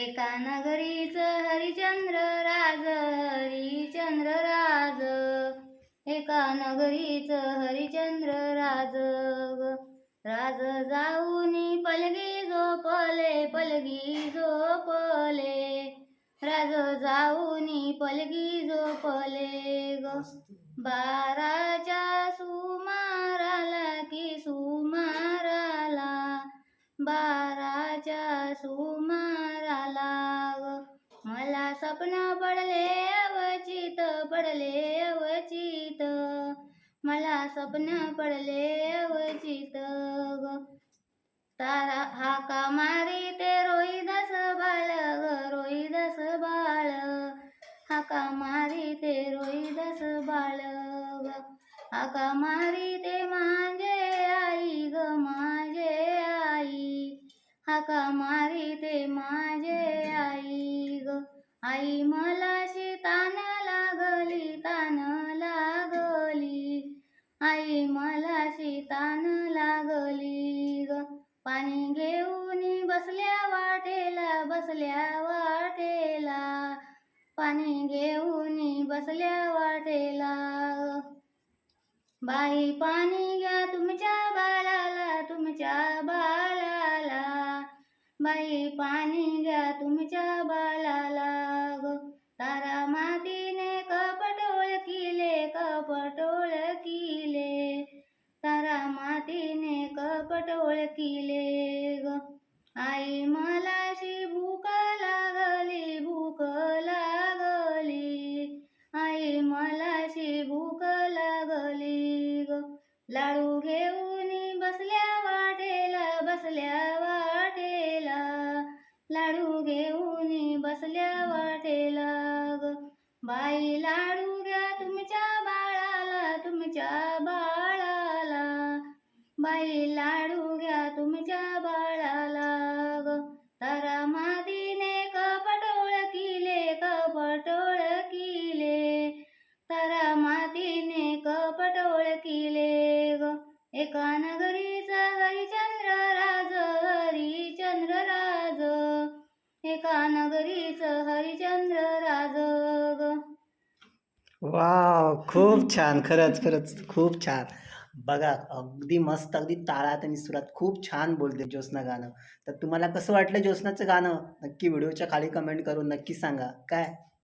एका नगरीच हरिचंद्र राज हरिचंद्र राज. एका नगरीच हरिचंद्र राज. राज जाऊनी पलगी झोपले पलगी झोपले. राज जाऊनी पलगी झोपले ग. बाराच्या सुमाराला की सुमाराला? बाराच्या सुमार मला सपना पडले अवचित पडले अवचित मला सपन पडले अवचित ग। तारा हाका मारी ते रोहिदास बाळ ग रोहिदास बाळ हाका मारी ते रोहिदास बाळ ग। हाका मारी ते माझे आई ग माझे आई। हाका मारी ते माझे आई। आई मला तान लागली तान लागली. आई मला तान लागली ग. पाणी घेऊन बसल्या वाटेला बसल्या वाटेला. पाणी घेऊन बसल्या वाटेला बाई पाणी घ्या तुमच्या बाळाला तुमच्या बा बाई पाणी घ्या तुमच्या बालाला ग. तारा मातीने कपटोळ किले कपटोळ किले तारा मातीने कपटोळ किले ग. आई मलाशी भूक लागली भूक लागली. आई मलाशी भूक लागली ग. लाडू घेऊ लाडू घेऊन बसल्या वाटेला ग. बाई लाडू घ्या तुमच्या बाळाला तुमच्या बाळाला. बाई लाडू घ्या तुमच्या बाळाला ग. तारा मादीने कपट ओळखिले कपट ओळखिले. तारा मातीने कपट ओळखिले ग. एका नगरी वाव खूप छान. खरंच खरंच. खूप छान. बघा अगदी मस्त अगदी ताळात आणि सुरात खूप छान बोलते ज्योत्स्ना गाणं. तर तुम्हाला कसं वाटलं ज्योत्स्नाचं गाणं? नक्की व्हिडिओच्या खाली कमेंट करून नक्की सांगा. काय?